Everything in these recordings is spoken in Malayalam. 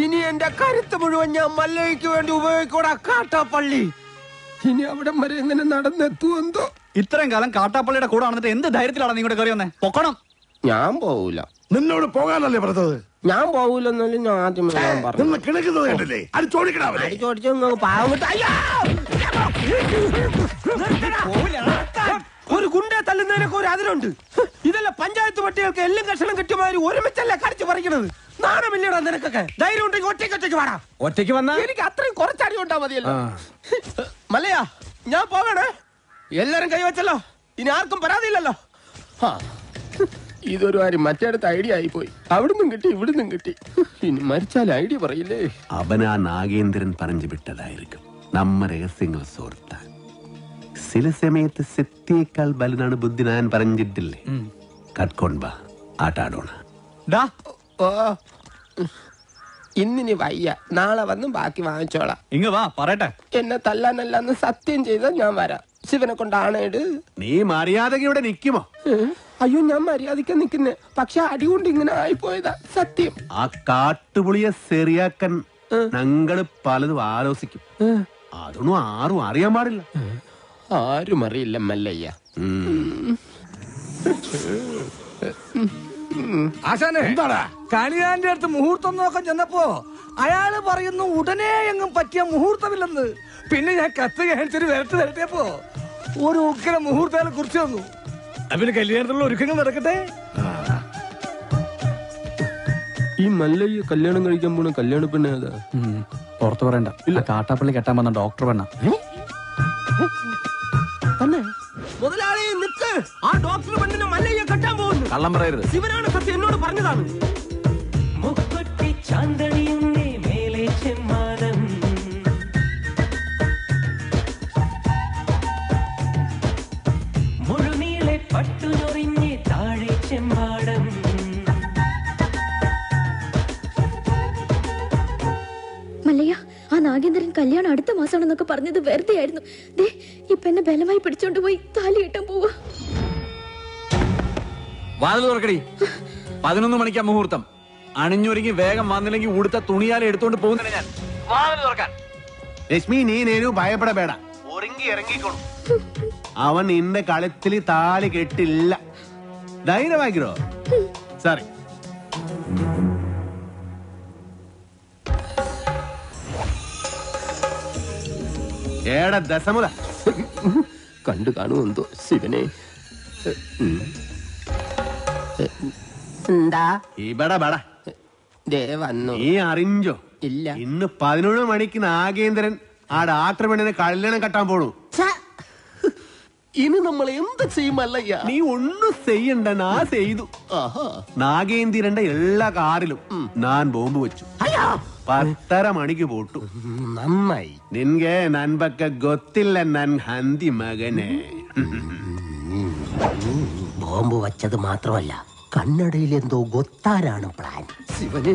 ഇനി എന്റെ കരുത്ത് മുഴുവൻ ഞാൻ മല്ലയ്ക്ക് വേണ്ടി ഉപയോഗിക്കൂടാ കാട്ടാപ്പള്ളി. ഇനി അവിടെ വരെ എങ്ങനെ നടന്നെത്തുമെന്തോ ഇത്രയും കാലം കാട്ടാപ്പള്ളിയുടെ കൂടെ നടന്നിട്ട് എന്ത് ധൈര്യത്തിലാണ് നീ കയറി വന്നേ? പൊക്കണം. ഞാൻ പോവൂല. നിന്നോട് പോകാനല്ലേ പറഞ്ഞത്? ഞാൻ പോകൂലെന്നല്ലേ ഞാൻ ആദ്യമേ ഞാൻ പറഞ്ഞു നിന്ന് കിണക്കുന്നത് കണ്ടില്ലേ? അത് ചോദിക്കണം അടിച്ചോടിച്ച് പാവം! ഒരു ഗുണ്ടെ തല്ലുന്നതിനൊക്കെ ഒരു അതിലുണ്ട് ഇതല്ല പഞ്ചായത്ത് പട്ടികൾക്ക് എല്ലാം കഷണം കിട്ടിയമാതിരി ഒരുമിച്ചല്ലേ കടിച്ചു പറിക്കണത്? നാണമില്ലടാ നിനക്കൊക്കെ. ധൈര്യം ഉണ്ടെങ്കിൽ ഒറ്റയ്ക്ക് ഒറ്റയ്ക്ക് വാടാ. ഒറ്റയ്ക്ക് വന്നാ? എനിക്ക് അത്രയും കുറച്ചടി ഉണ്ടാ മതിയല്ലോ. മല്ലയാ ഞാൻ പോകണേ എല്ലാരും കൈവച്ചല്ലോ ഇനി ആർക്കും പരാതിയില്ലല്ലോ. ഇതൊരു കാര്യം മറ്റേടത്ത് ഐഡിയ ആയി പോയി അവിടുന്നും കിട്ടി ഇവിടുന്നും കിട്ടി. ഇനി മരിച്ചാൽ ഐഡിയ പറയില്ലേ? അവനാ നാഗേന്ദ്രൻ പറഞ്ഞു വിട്ടതായിരിക്കും. നമ്മ രഹസ്യങ്ങൾ സോർത്താൻ. ചില സമയത്ത് സെത്തിയേക്കാൾ ബലനാണ് ബുദ്ധി ഞാൻ പറഞ്ഞിട്ടില്ലേ? കട്ട്കൊണ്ട ആട്ടാടോണ. ഇന്നിനി വയ്യ. നാളെ വന്ന് ബാക്കി വാങ്ങിച്ചോളാം. ഇങ്ങ് വാ പറയട്ടെ. എന്നെ തല്ലാനല്ലാന്ന് സത്യം ചെയ്താൽ ഞാൻ വരാം. ശിവനെ കൊണ്ടാണേട് നീ മര്യാദയ്ക്ക് ഇവിടെ നിക്കുമോ അയ്യോ ഞാൻ മര്യാദയ്ക്ക് നിക്കുന്നേ. പക്ഷെ അടി കൊണ്ട് ഇങ്ങനെ ആയിപ്പോയതാ സത്യം. ആ കാട്ടുപുളിയെ ശരിയാക്കാൻ ഞങ്ങൾ പലതും ആലോചിക്കും അതൊന്നും ആരും അറിയാൻ പാടില്ല. ആരും അറിയില്ല മല്ലയ്യ ആശാനെ എന്താടാ? കണിയാന്റെ അടുത്ത് മുഹൂർത്തം നോക്കാൻ ചെന്നപ്പോ അയാൾ പറയുന്നു ഉടനെ എങ്ങും പറ്റിയ മുഹൂർത്തമില്ലെന്ന്. പിന്നെ ഞാൻ കത്ത് കാണിച്ചൊരു വരട്ട് തരട്ടിയപ്പോ ഒരു ഉഗ്ര മുഹൂർത്തങ്ങളെ കുറിച്ച് വന്നു. പിന്നെ കല്യാണത്തിലുള്ള ഒരുക്കങ്ങൾ നടക്കട്ടെ? ഈ മല്ലയ്യ കല്യാണം കഴിക്കാൻ പോണ കല്യാണ പെണ്ണ ഏതാ? പുറത്തു പറയണ്ട. ഇല്ല. കാട്ടാപ്പള്ളി കെട്ടാൻ വന്ന ഡോക്ടർ പെണ്ണ. നിക്ക് ആ ഡോക്ടർ പെണ്ണിനെ മല്ലയ്യ കെട്ടാൻ പോകുന്നു. കള്ളം പറയരുത്. ശിവനാണ് സത്യം എന്നോട് പറഞ്ഞതാണ്. മുക്കുട്ടി ചാന്തണിയുന്നേ മേലെ ചെമ്മാനം മുഴുനീളെ പട്ടുനൊറിഞ്ഞ് താഴെ ചെമ്മാടം. മല്ലയ്യ ആ നാഗേന്ദ്രൻ കല്യാണം അടുത്ത മാസമാണെന്നൊക്കെ പറഞ്ഞത് വെറുതെ ആയിരുന്നു ദേ എന്നെ ബലമായി പിടിച്ചോണ്ട് പോയി താലി കെട്ടാൻ പോവാ. വാതിൽ തുറക്കടി. പതിനൊന്ന് മണിക്കാ മുഹൂർത്തം. അണിഞ്ഞൊരുങ്ങി വേഗം വന്നില്ലെങ്കിൽ ഉടുത്ത തുണിയാലെ എടുത്തോണ്ട് പോകുന്നില്ല ഞാൻ. വാതിൽ തുറക്കാൻ. രശ്മി നീ നേരു ഭയപ്പെടപേട ഒരുങ്ങി ഇറങ്ങിക്കോളും. അവൻ നിന്റെ കളത്തിൽ താലി കെട്ടില്ല. ധൈര്യമാക്കിരോ സോറി ഏടാ ദശമുല കണ്ടു കാണുമെന്തോ ശിവനെ. എന്താ? ഇവിടെ ബട. ദേ വന്നു. നീ അറിഞ്ചോ ഇല്ല. ഇന്ന് പതിനൊന്ന് മണിക്ക് നാഗേന്ദ്രൻ ആ ഡാക്ടർ പെണ്ണിനെ കല്യാണം കെട്ടാൻ പോണു. ഇനി നമ്മൾ എന്ത് ചെയ്യുമല്ലയ്യ? നീ ഒന്നും ചെയ്യണ്ട നാ ചെയ്തു. നാഗേന്ദ്രന്റെ എല്ലാ കാറിലും ഞാൻ ബോംബ് വെച്ചു. പത്തര മണിക്ക് പോട്ടു നന്നായി ನಿನ್ಗೆ ನನ್ ಬಗ್ಗೆ ಗೊತ್ತಿಲ್ಲ ನನ್ ಹಂದಿ ಮಗನೇ ബോംബ് വച്ചത് മാത്രമല്ല കണ്ണടയിൽ എന്തോ ഗൊത്താരാണ് പ്ലാൻ ശിവനെ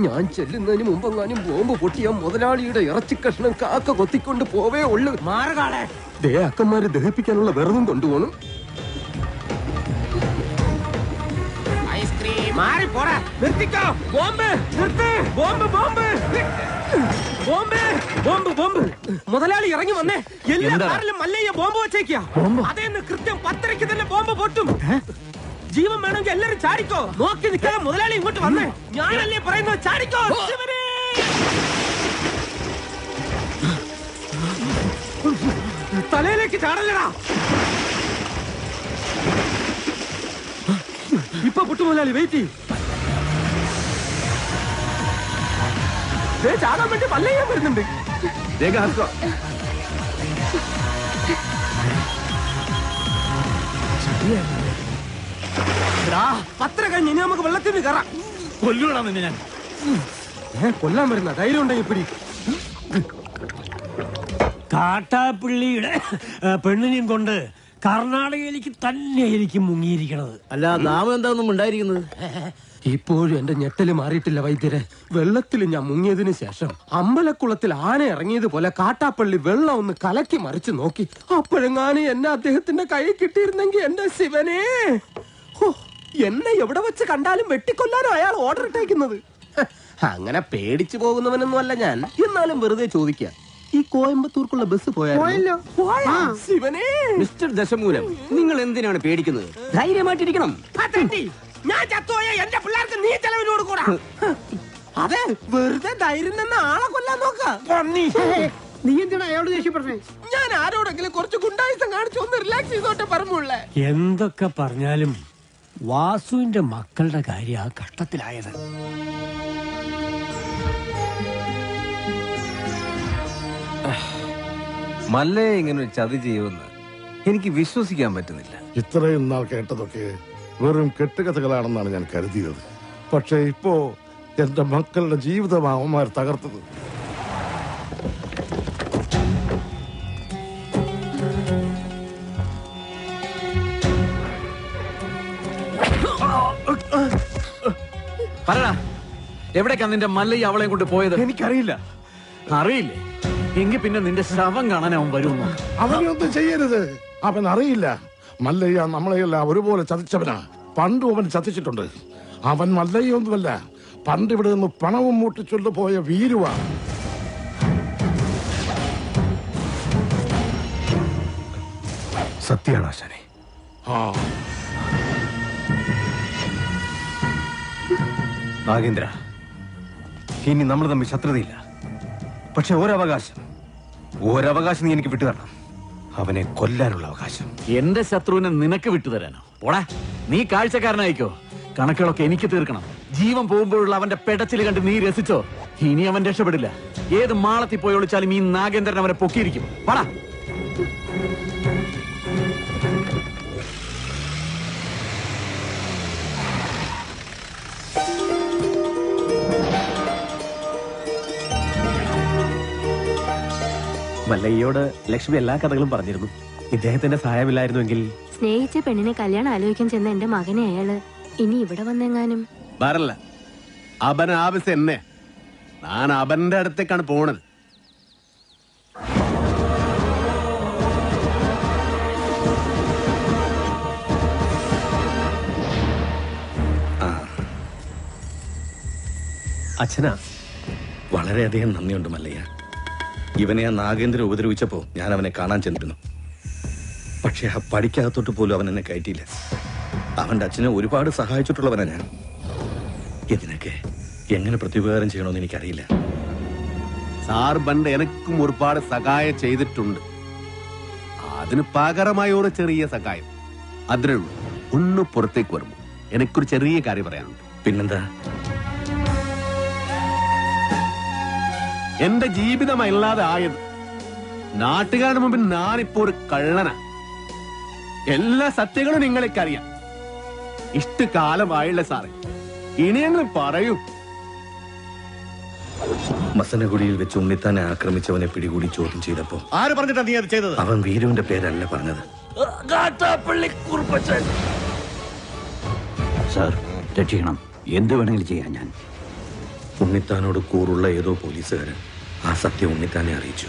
ഞാൻ ചെല്ലുന്നതിന് മുമ്പെങ്ങാനും ബോംബ് പൊട്ടിയ മുതലാളിയുടെ ഇറച്ചി കഷ്ണം കാക്ക കൊത്തിക്കൊണ്ട് പോവേ ഉള്ളു മാറുകാളെ ദേ അക്കന്മാരെ ദഹിപ്പിക്കാനുള്ള വെറുതും കൊണ്ടുപോകണം മാറി പോടാ. നിർത്തിക്കോ. ബോംബ് നിർത്ത്. Bomb bomb. Bomb bomb bomb. മുതലാളി ഇറങ്ങി വന്നേ. എല്ലാരിലും കാറിലും മല്ലയ്യ ബോംബ് വെച്ചേക്കാ അതേന്ന് കൃത്യം പത്തരയ്ക്ക് തന്നെ ബോംബ് പൊട്ടും. ജീവൻ വേണമെങ്കിൽ എല്ലാരും ചാടിക്കോ. നോക്കി നിൽക്കാതെ മുതലാളി ഇങ്ങോട്ട് വന്നേ. ഞാനല്ലേ പറയുന്നത്? ചാടിക്കോ ശിവനേ! തലയിലേക്ക് ചാടല്ലടാ. ഇപ്പൊ പുട്ടുമുതലാളി വെയിറ്റ് ചെയ്യും ചാടാൻ വേണ്ടി പല്ലയ്യാൻ വരുന്നുണ്ട്. പത്ര കഴിഞ്ഞ് ഇനി നമുക്ക് വെള്ളത്തിൽ നിന്ന് കയറാം. കൊല്ലൂടാ നിന്നെ ഞാൻ. ഏ കൊല്ലാൻ വരുന്ന ധൈര്യം ഉണ്ടെങ്കിൽ പിടി കാട്ടാപ്പിള്ളിയുടെ പെണ്ണിനെയും കൊണ്ട് കർണാടകയിലേക്ക് തന്നെയായിരിക്കും എനിക്ക് മുങ്ങിയിരിക്കണത്. അല്ല നാമം എന്താണെന്നും ഉണ്ടായിരിക്കുന്നത്? ഇപ്പോഴും എന്റെ ഞെട്ടൽ മാറിയിട്ടില്ല വൈദ്യരെ. വെള്ളത്തിൽ ഞാൻ മുങ്ങിയതിനു ശേഷം അമ്പലക്കുളത്തിൽ ആന ഇറങ്ങിയതുപോലെ കാട്ടാപ്പള്ളി വെള്ളം ഒന്ന് കലക്കി മറിച്ചു നോക്കി. അപ്പോഴെങ്ങാനും എന്നെ അദ്ദേഹത്തിന്റെ കൈ കിട്ടിയിരുന്നെങ്കിൽ എന്റെ ശിവനെ. എന്നെ എവിടെ വെച്ച് കണ്ടാലും വെട്ടിക്കൊല്ലാനോ അയാൾ ഓർഡർ ഇട്ടേക്കുന്നത്. അങ്ങനെ പേടിച്ചു പോകുന്നവനൊന്നും അല്ല ഞാൻ. എന്നാലും വെറുതെ ചോദിക്കാം. ഈ കോയമ്പത്തൂർക്കുള്ള ബസ് പോയാലോ ശിവനേ. മിസ്റ്റർ ദശമൂലം നിങ്ങൾ എന്തിനാണ് പേടിക്കുന്നത്? ധൈര്യമായിട്ടിരിക്കണം. ഞാൻ ചത്തോയ എന്റെ പിള്ളേർക്ക് നീ ചെലവിനോട് കൂടാ. അതെ വെറുതെ ധൈര്യം നിന്ന് ആളെ കൊല്ലാൻ നോക്കാം. നീ എന്തിനാ അയാളോട് ദേഷ്യപ്പെടുന്നേ ഞാൻ ആരോടെങ്കിലും കുറച്ച് ഗുണ്ടായുസം കാണിച്ചു ഒന്ന് റിലാക്സ് ചെയ്തോട്ടെ പറഞ്ഞുള്ളേ എന്തൊക്കെ പറഞ്ഞാലും വാസുവിന്റെ മക്കളുടെ കാര്യം ആ കഷ്ടത്തിലായത്. മല്ലയെ ഇങ്ങനെ ഒരു ചതി ചെയ്യുമെന്ന് എനിക്ക് വിശ്വസിക്കാൻ പറ്റുന്നില്ല. ഇത്രയും നാൾ കേട്ടതൊക്കെ വെറും കെട്ടുകഥകളാണെന്നാണ് ഞാൻ കരുതിയത്. പക്ഷേ ഇപ്പോ എന്റെ മക്കളുടെ ജീവിതം അവന്മാർ തകർത്തത്. പറടാ എവിടേക്കാ നിന്റെ മല്ലയ്യ അവളെയും കൊണ്ട് പോയത്? എനിക്കറിയില്ല. അറിയില്ലേ? എങ്കിൽ പിന്നെ നിന്റെ ശവം കാണാൻ അവൻ വരുമെന്ന്. അവനെ ഒന്നും ചെയ്യരുത്. അവൻ അറിയില്ല. മല്ലയ്യ നമ്മളെയെല്ലാം ഒരുപോലെ ചതിച്ചവനാ. പണ്ടും അവൻ ചതിച്ചിട്ടുണ്ട്. അവൻ മല്ലയ്യൊന്നുമല്ല പണ്ട് ഇവിടെ നിന്ന് പണവും മൂട്ടിച്ചൊണ്ട് പോയ വീരുവാ. സത്യാണ് ആശാനെ? ആ. നാഗേന്ദ്ര ഇനി നമ്മൾ തമ്മിൽ ശത്രുതയില്ല. പക്ഷെ ഒരവകാശം. ഒരവകാശം നീ എനിക്ക് വിട്ടുതരണം അവനെ കൊല്ലാനുള്ള അവകാശം. എന്റെ ശത്രുവിനെ നിനക്ക് വിട്ടുതരാനോ പോടാ നീ കാഴ്ചക്കാരനായിക്കോ? കണക്കുകളൊക്കെ എനിക്ക് തീർക്കണം. ജീവൻ പോകുമ്പോഴുള്ള അവന്റെ പെടച്ചിൽ കണ്ട് നീ രസിച്ചോ? ഇനി അവൻ രക്ഷപ്പെടില്ല. ഏത് മാളത്തിൽ പോയി ഒളിച്ചാലും ഈ നാഗേന്ദ്രൻ അവനെ പൊക്കിയിരിക്കും. പാടാ. മല്ലയ്യോട് ലക്ഷ്മി എല്ലാ കഥകളും പറഞ്ഞിരുന്നു. ഇദ്ദേഹത്തിന്റെ സഹായമില്ലായിരുന്നുവെങ്കിൽ സ്നേഹിച്ച പെണ്ണിനെ കല്യാണം ആലോചിക്കാൻ ചെന്ന എന്റെ മകനെ അയാൾ ഇനി ഇവിടെ വന്നെങ്ങാനും? വരല്ല അവൻ ആവശ്യം എന്നെ. ഞാൻ അവന്റെ അടുത്തേക്കാണ് പോണത്. അച്ഛനാ. വളരെയധികം നന്ദിയുണ്ട് മല്ലയ്യ. ഇവനെ ആ നാഗേന്ദ്രൻ ഉപദ്രവിച്ചപ്പോ ഞാൻ അവനെ കാണാൻ ചെന്നിരുന്നു. പക്ഷെ ആ പടിക്കകത്തോട്ട് പോലും അവൻ എന്നെ കയറ്റിയില്ല. അവന്റെ അച്ഛനെ ഒരുപാട് സഹായിച്ചിട്ടുള്ളവനാ ഞാൻ. ഇതിനൊക്കെ എങ്ങനെ പ്രത്യുപകാരം ചെയ്യണമെന്ന് എനിക്കറിയില്ല. സാർ ബണ്ട് എനക്കും ഒരുപാട് സഹായം ചെയ്തിട്ടുണ്ട്. അതിന് പകരമായ ഒരു ചെറിയ സഹായം. അതിനുള്ളൂ. ഒന്ന് പുറത്തേക്ക് വരുമ്പോ എനിക്കൊരു ചെറിയ കാര്യം പറയാനുണ്ട്. പിന്നെന്താ? എന്റെ ജീവിതമല്ലാതെ ആയത്. നാട്ടുകാരുടെ മുമ്പിൽ ഞാനിപ്പോ ഒരു കള്ളന. എല്ലാ സത്യങ്ങളും നിങ്ങൾക്കറിയാം. ഇഷ്ടകാലമായില്ല സാറേ. ഇനിയെങ്കിലും പറയൂ. മസനഗുഡിയിൽ വെച്ച് ഉണ്ണിത്താനെ ആക്രമിച്ചവനെ പിടികൂടി ചോദ്യം ചെയ്തപ്പോ ആര് പറഞ്ഞിട്ടാ നീ അത് ചെയ്തത്? അവൻ വീരുവിന്റെ പേരല്ല പറഞ്ഞത്. സാർ രക്ഷിക്കണം. എന്ത് വേണമെങ്കിലും ചെയ്യാം ഞാൻ. ഉണ്ണിത്താനോട് കൂറുള്ള ഏതോ പോലീസുകാരൻ ആ സത്യം ഉണ്ണിത്താനെ അറിയിച്ചു.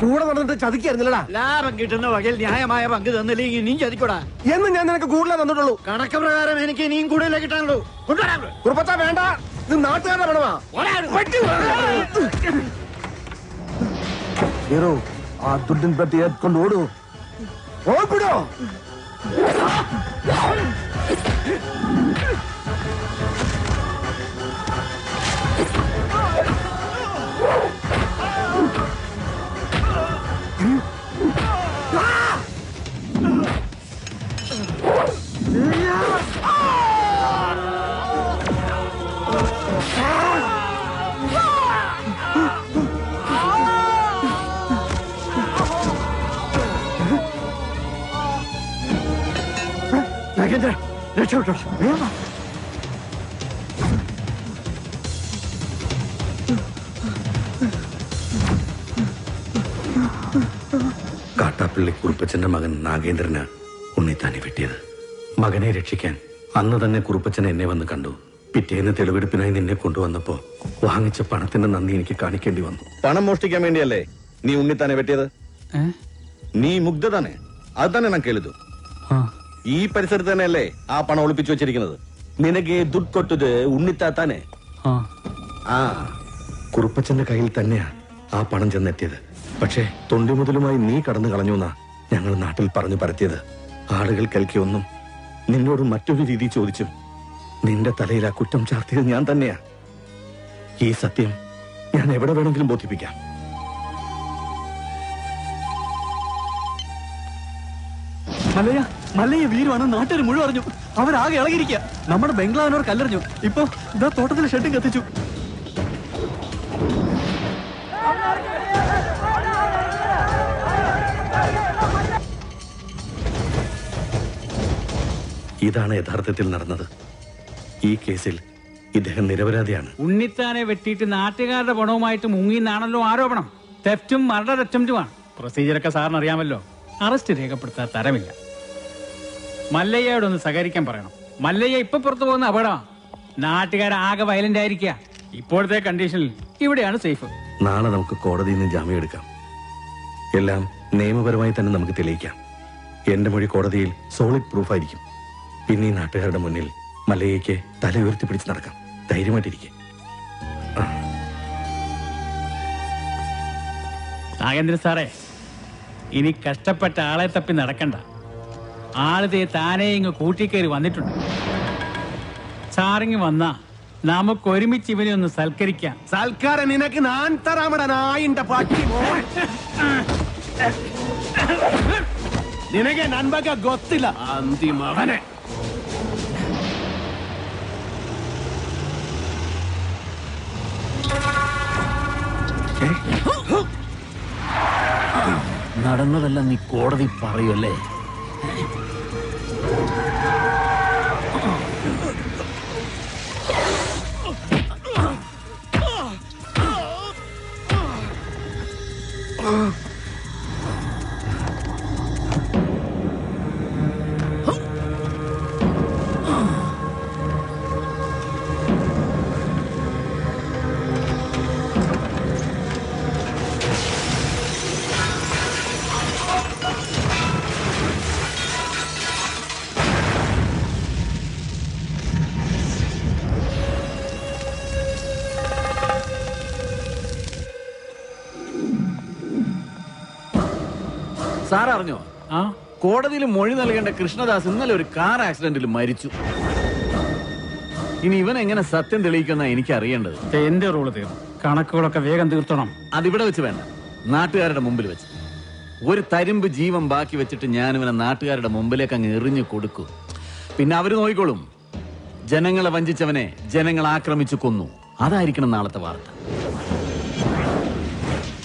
കൂടെ നടന്നിട്ട് ചതിക്കായിരുന്നില്ലടാ. ലാഭം കിട്ടുന്ന വകയിൽ ന്യായമായ പങ്ക് തന്നില്ലെങ്കിൽ നീ ചതിക്കൂടാ. എന്ന് ഞാൻ നിനക്ക് കൂടുതലേ തന്നിട്ടുള്ളൂ. കണക്ക് പ്രകാരം എനിക്ക് ഇനിയും കൂടുതലേ കിട്ടാനുള്ളൂ. കുറുപ്പച്ച വേണ്ട. ഇത് നാട്ടുകാരുടെ പണമാ ഹീറോ ആ. ദുഡിൻ പെട്ടി ഏറ്റുകൊണ്ട് ഓടൂ ഓടിപ്പിടോ രക്ഷപ്പെട്ടോ കാട്ടാപ്പള്ളി കുറുപ്പച്ചന്റെ മകൻ നാഗേന്ദ്രന് ഉണ്ണിത്താനെ വെട്ടിയത്. മകനെ രക്ഷിക്കാൻ അന്ന് തന്നെ കുറുപ്പച്ചൻ എന്നെ വന്ന് കണ്ടു. പിറ്റേന്ന് തെളിവെടുപ്പിനായി നിന്നെ കൊണ്ടുവന്നപ്പോ വാങ്ങിച്ച പണത്തിന്റെ നന്ദി എനിക്ക് കാണിക്കേണ്ടി വന്നു. പണം മോഷ്ടിക്കാൻ വേണ്ടിയല്ലേ നീ ഉണ്ണിത്താനെ വെട്ടിയത്? നീ മുഗ്ധ തന്നെ അത് തന്നെ ഞാൻ കേളിതു. ഈ പരിസരത്ത് തന്നെയല്ലേ ആ പണം ഒളിപ്പിച്ചു വെച്ചിരിക്കുന്നത്? നിനക്ക് ദുഡ് ഉണ്ണിത്താത്താനെ. ആ. കുറുപ്പച്ചന്റെ കയ്യിൽ തന്നെയാ ആ പണം ചെന്നെത്തിയത്. പക്ഷേ തൊണ്ടി മുതലുമായി നീ കടന്നു കളഞ്ഞു എന്നാ ഞങ്ങൾ നാട്ടിൽ പറഞ്ഞു പരത്തിയത്. ആളുകൾ കേൾക്കിയൊന്നും നിന്നോട് മറ്റൊരു രീതി ചോദിച്ചു. നിന്റെ തലയിൽ ആ കുറ്റം ചാർത്തിയത് ഞാൻ തന്നെയാ. ഈ സത്യം ഞാൻ എവിടെ വേണമെങ്കിലും ബോധിപ്പിക്കാം. മലയ മലയെ വീരുവാണ് നാട്ടുകാർ മുഴുവൻ അറിഞ്ഞു. അവരാകെ ഇളകിയിരിക്കുക നമ്മുടെ ബംഗ്ലാവിനോർ കല്ലെറിഞ്ഞു. ഇപ്പൊ ഇതാ തോട്ടത്തിൽ ഷെഡും കത്തിച്ചു. ഇതാണ് യഥാർത്ഥത്തിൽ നടന്നത്. ഈ കേസിൽ ഇദ്ദേഹം നിരപരാധിയാണ്. ഉണ്ണിത്താനെ വെട്ടിയിട്ട് നാട്ടുകാരുടെ പണവുമായിട്ട് മുങ്ങിന്നാണല്ലോ ആരോപണം. തെഫ്റ്റും മർഡർ അറ്റംപ്റ്റുമാണ്. പ്രൊസീജിയറൊക്കെ സാറിന് അറിയാമല്ലോ. അറസ്റ്റ് രേഖപ്പെടുത്താൻ തരമില്ല. മല്ലയ്യയോടൊന്ന് സഹകരിക്കാൻ പറയണം. മല്ലയ്യ ഇപ്പൊ പുറത്തു പോകുന്ന അപകടമാണ് നാട്ടുകാരാകെ വയലന്റ് ആയിരിക്കുക ഇപ്പോഴത്തെ കണ്ടീഷനിൽ ഇവിടെയാണ് സേഫ് നാളെ നമുക്ക് കോടതിയിൽ നിന്ന് ജാമ്യം എടുക്കാം. എല്ലാം നിയമപരമായി തന്നെ നമുക്ക് തെളിയിക്കാം. എന്റെ മൊഴി കോടതിയിൽ സോളിഡ് പ്രൂഫ് ആയിരിക്കും. പിന്നെ നാട്ടുകാരുടെ മുന്നിൽ മലയ്ക്ക് തല ഉയർത്തി പിടിച്ച് നടക്കാം. ധൈര്യമായിട്ടിരിക്കെ. നാഗേന്ദ്ര സാറേ ഇനി കഷ്ടപ്പെട്ട ആളെ തപ്പി നടക്കണ്ട. ആളിതേ താനേ ഇങ്ങ് കൂട്ടിക്കേറി വന്നിട്ടുണ്ട്. സാറിങ് വന്ന നമുക്ക് ഒരുമിച്ച് ഇവനെ ഒന്ന് സൽക്കരിക്കാം. സൽക്കാരം നിനക്ക് നാൻ തരാമട നായിന്റെ പട്ടി നിനക്ക് നൻപക ഗൊത്തില്ല. അന്തിമവനെ. നടന്നതെല്ലാം നീ കോടതി പറയുമല്ലേ സാർ അറിഞ്ഞോ? ആ? കോടതിയിൽ മൊഴി നൽകേണ്ട കൃഷ്ണദാസ് ഇന്നലെ ഒരു കാർ ആക്സിഡന്റിൽ മരിച്ചു. ഇനി ഇവൻ എങ്ങനെ സത്യം തെളിയിക്കുന്ന എനിക്ക് അറിയേണ്ടത് എന്റെ റോൾ തീർന്നു കണക്കുകളൊക്കെ വേഗം തീർത്തണം. അതിവിടെ വെച്ച് വേണ്ട. നാട്ടുകാരുടെ മുമ്പിൽ വെച്ച്. ഒരു തരിമ്പ് ജീവൻ ബാക്കി വെച്ചിട്ട് ഞാൻ ഇവനെ നാട്ടുകാരുടെ മുമ്പിലേക്ക് അങ്ങ് എറിഞ്ഞു കൊടുക്കും. പിന്നെ അവർ നോക്കിക്കോളും ജനങ്ങളെ വഞ്ചിച്ചവനെ ജനങ്ങൾ ആക്രമിച്ചു കൊന്നു. അതായിരിക്കണം നാളത്തെ വാർത്ത.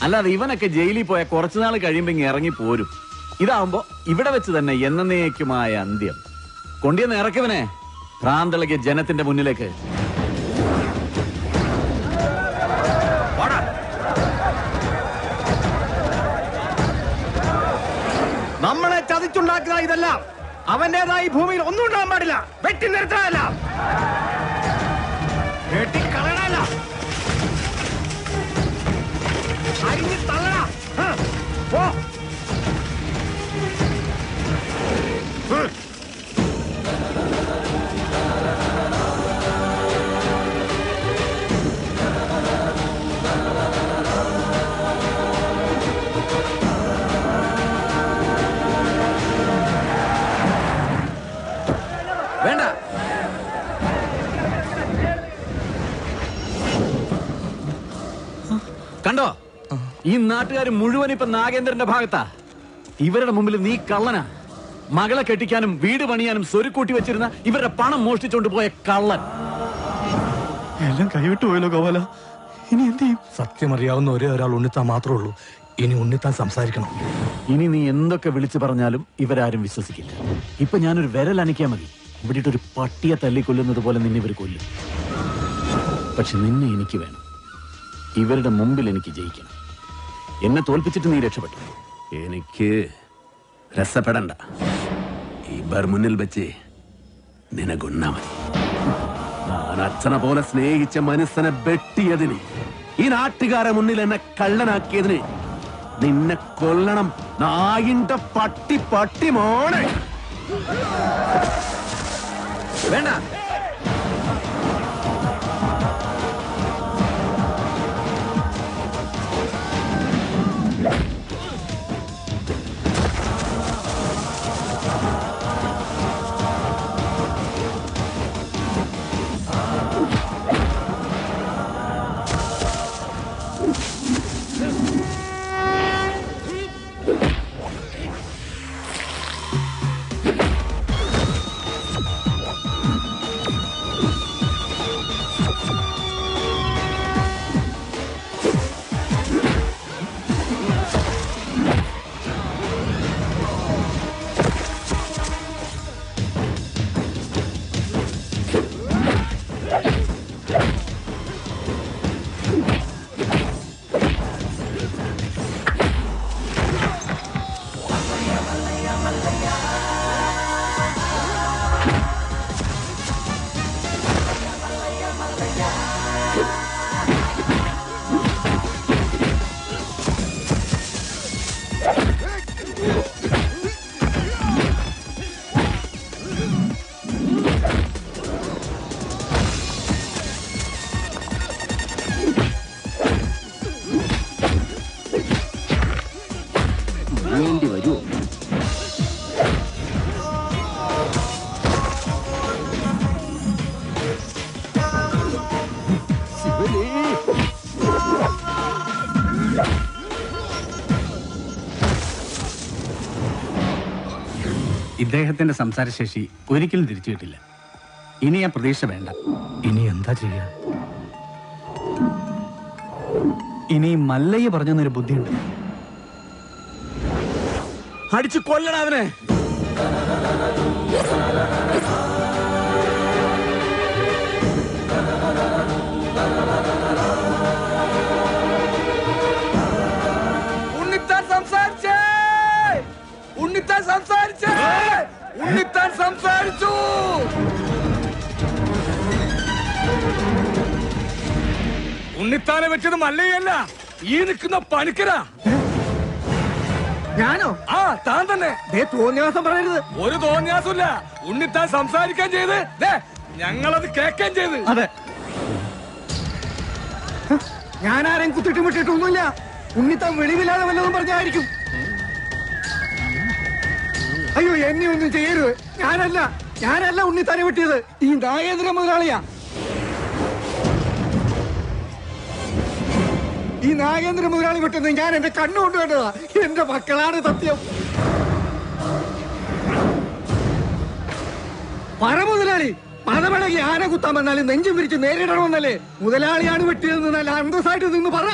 അല്ലാതെ ഇവനൊക്കെ ജയിലിൽ പോയ കുറച്ചു നാൾ കഴിയുമ്പോ ഇങ്ങ് ഇറങ്ങി പോരും. ഇതാവുമ്പോ ഇവിടെ വെച്ച് തന്നെ എന്നേക്കുമായ അന്ത്യം. കൊണ്ടിയെന്ന് ഇറക്കുവനെ ഭ്രാന്തളകിയ ജനത്തിന്റെ മുന്നിലേക്ക്. നമ്മളെ ചതിച്ചുണ്ടാക്കുക ഇതെല്ലാം. അവന്റേതായി ഭൂമിയിൽ ഒന്നും ഉണ്ടാകാൻ പാടില്ല. വെട്ടി നിർത്താനല്ല. ഈ നാട്ടുകാർ മുഴുവൻ ഇപ്പൊ നാഗേന്ദ്രന്റെ ഭാഗത്താ. ഇവരുടെ മുമ്പിൽ നീ കള്ളനാ. മകളെ കെട്ടിക്കാനും വീട് പണിയാനും സ്വരുക്കൂട്ടി വെച്ചിരുന്ന ഇവരുടെ പണം മോഷ്ടിച്ചോണ്ട് പോയ കള്ളൻ. എല്ലാം കൈവിട്ടു പോയല്ലോ ഗോപാല. ഇനി എന്ത് ചെയ്യും? സത്യം അറിയാവുന്ന ഒരേ ഒരാൾ ഉണ്ണിത്താൻ മാത്രമേ ഉള്ളൂ. ഇനി ഉണ്ണിത്താൻ സംസാരിക്കണം. ഇനി നീ എന്തൊക്കെ വിളിച്ചു പറഞ്ഞാലും ഇവരാരും വിശ്വസിക്കില്ല. ഇപ്പൊ ഞാനൊരു വിരൽ അനക്കിയാ മതി. ഇവിടെ ഒരു പട്ടിയെ തല്ലിക്കൊല്ലുന്നത് പോലെ നിന്നെ ഇവർ കൊല്ലും. പക്ഷെ നിന്നെ എനിക്ക് വേണം. ഇവരുടെ മുമ്പിൽ എനിക്ക് ജയിക്കണം. എന്നെ തോൽപ്പിച്ചിട്ട് നീ രക്ഷപ്പെട്ടു. എനിക്ക് രസപ്പെടണ്ട. ഇവർ മുന്നിൽ വെച്ച് നിനകൊന്നാ മതി. ഞാൻ അച്ഛനെ പോലെ സ്നേഹിച്ച മനസ്സിനെ വെട്ടിയതിന് ഈ നാട്ടുകാരെ മുന്നിൽ എന്നെ കള്ളനാക്കിയതിന് നിന്നെ കൊല്ലണം. നായിന്റെ പട്ടി പട്ടി വേണ്ട വേണ്ടി. ഇദ്ദേഹത്തിന്റെ സംസാരശേഷി ഒരിക്കലും തിരിച്ചു കിട്ടില്ല. ഇനി ആ പ്രതീക്ഷ വേണ്ട. ഇനി എന്താ ചെയ്യുക ഇനി മല്ലയ്യ പറഞ്ഞൊരു ബുദ്ധിയുണ്ട്. അടിച്ചു കൊല്ലണ അവനെ. ഉണ്ണിത്താൻ സംസാരിച്ചേ. ഉണ്ണിത്താൻ സംസാരിച്ചേ. ഉണ്ണിത്താൻ സംസാരിച്ചു. ഉണ്ണിത്താനെ വെച്ചത് മല്ലയല്ല ഈ നിൽക്കുന്ന പണിക്കരാ. ഞാനോ? ആ താൻ തന്നെ. തോന്നിയാസം പറയരുത്. ഒരു തോന്നിയാസമില്ല ഉണ്ണിത്താൻ സംസാരിക്കാൻ ചെയ്ത് ഞങ്ങളത് കേൾക്കാൻ ചെയ്ത്. അതെ. ഞാൻ ആരെയും കുത്തിട്ട് വിട്ടിട്ടൊന്നുമില്ല ഉണ്ണിത്താൻ വെളിവില്ലാതെ വല്ലതും പറഞ്ഞായിരിക്കും. അയ്യോ എന്നെ ഒന്നും ചെയ്യരുത്. ഞാനല്ല ഞാനല്ല ഉണ്ണി തന്നെ വിട്ടിയത്. ഈ നായേന്ദ്ര മുതലാളിയാ. ഈ നാഗേന്ദ്ര മുതലാളി വെട്ടുന്നത് ഞാൻ എന്റെ കണ്ണുകൊണ്ട് കണ്ടതാ. എന്റെ മക്കളാണ് സത്യം. പറ മുതലാളി പണമിളകി ആന കുത്താൻ വന്നാലും നെഞ്ചും വിരിച്ച് നേരിടണമെന്നല്ലേ മുതലാളിയാണ് വെട്ടിയതെന്ന് നല്ല അന്തസ്സായിട്ട് നിന്ന് പറ.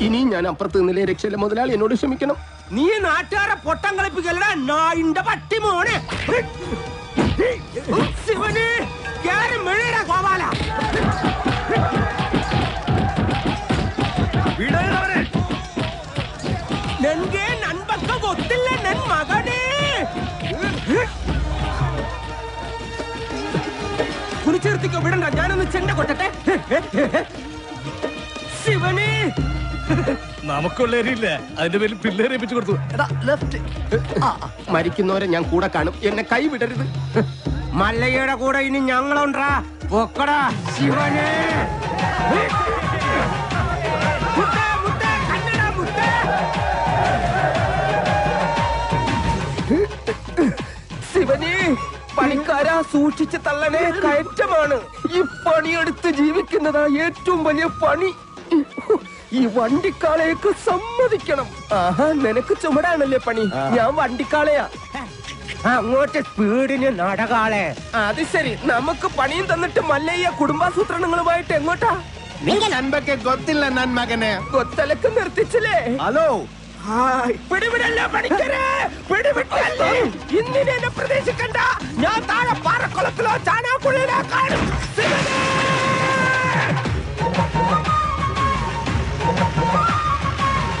ഇനി ഞാൻ അപ്പുറത്ത് നിന്നിലെ രക്ഷയിലെ മുതലാളി എന്നോട് ക്ഷമിക്കണം. നീ നാട്ടുകാരെ പൊട്ടം കളിപ്പിക്കലടാ നായിന്റെ പട്ടി മോനെ. ഗോപാല. വിടണ്ട. ഞാനൊന്ന് ചെണ്ട കൊട്ടട്ടെ. ശിവനെ. നമുക്കുള്ളവരില്ല അതിന്റെ പേരിൽ പിള്ളേരെ ഏൽപ്പിച്ചു കൊടുത്തു. ലെഫ്റ്റ് മരിക്കുന്നവരെ ഞാൻ കൂടെ കാണും. എന്നെ കൈ വിടരുത് മല്ലയ്യയുടെ കൂടെ ഇനി ഞങ്ങളുണ്ടാ. പൊക്കടാ ശിവനെ. ശിവനെ പണിക്കാരാ സൂക്ഷിച്ച് തള്ളണേ കയറ്റമാണ്. ഈ പണിയെടുത്ത് ജീവിക്കുന്നതാ ഏറ്റവും വലിയ പണി. ഈ വണ്ടിക്കാളയൊക്കെ സമ്മതിക്കണം. ആഹാ നിനക്ക് ചുമടാണല്ലേ പണി? ഞാൻ വണ്ടിക്കാളയാ. അങ്ങോട്ട് സ്പീഡിന് നടകാളെ. അത് ശരി. നമുക്ക് പണിയും തന്നിട്ട് മല്ലയ്യ കുടുംബാസൂത്രണങ്ങളുമായിട്ട് എങ്ങോട്ടാ? നൻപൊക്കെ ഗൊത്തില്ല നൻ മകനെ ഗൊത്തലക്ക് നിർത്തിച്ചില്ലേ? ഹലോ. പിടിവിടല്ല പണിക്കരെ പിടിവിട്ടല്ലേ? ഇന്നിനെ എന്നെ പ്രതീക്ഷിക്കണ്ട. ഞാൻ താഴെ പാറക്കുളത്തിലോ ചാനാക്കുള്ളിലോ കാണും.